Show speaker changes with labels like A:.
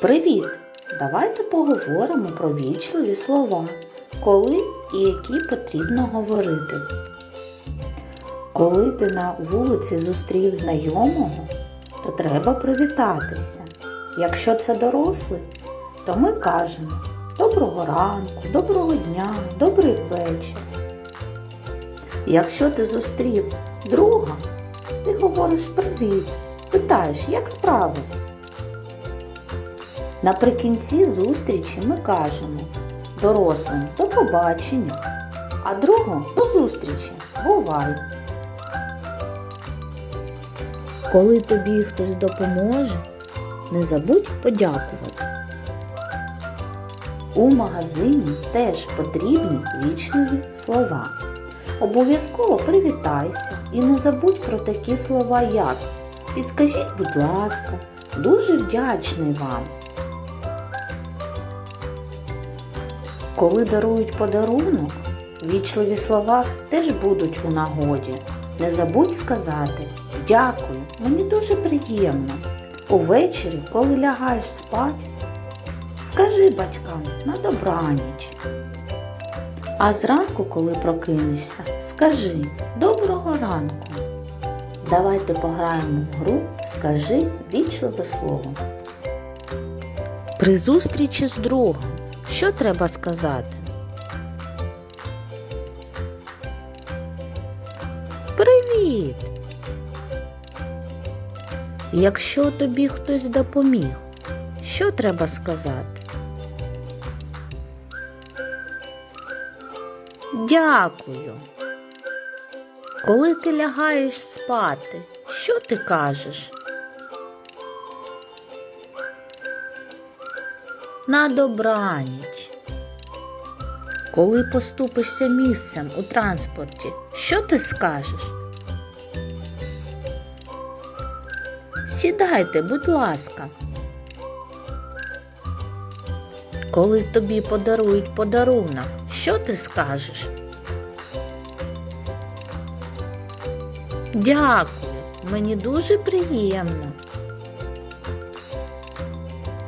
A: Привіт! Давайте поговоримо про вічливі слова, коли і які потрібно говорити. Коли ти на вулиці зустрів знайомого, то треба привітатися. Якщо це дорослий, то ми кажемо доброго ранку, доброго дня, добрий вечір. Якщо ти зустрів друга, ти говориш привіт, питаєш, як справи? Наприкінці зустрічі ми кажемо дорослим до побачення, а другу до зустрічі. Бувай! Коли тобі хтось допоможе, не забудь подякувати. У магазині теж потрібні вічливі слова. Обов'язково привітайся і не забудь про такі слова, як Підскажіть, будь ласка, дуже вдячний вам. Коли дарують подарунок, вічливі слова теж будуть у нагоді. Не забудь сказати дякую, мені дуже приємно. Увечері, коли лягаєш спати, скажи батькам на добраніч. А зранку, коли прокинешся, скажи доброго ранку. Давайте пограємо в гру Скажи вічливе слово. При зустрічі з другом що треба сказати? Привіт! Якщо тобі хтось допоміг, що треба сказати? Дякую. Коли ти лягаєш спати, що ти кажеш? На добраніч. Коли поступишся місцем у транспорті, що ти скажеш? Сідайте, будь ласка. Коли тобі подарують подарунок, що ти скажеш? Дякую, мені дуже приємно.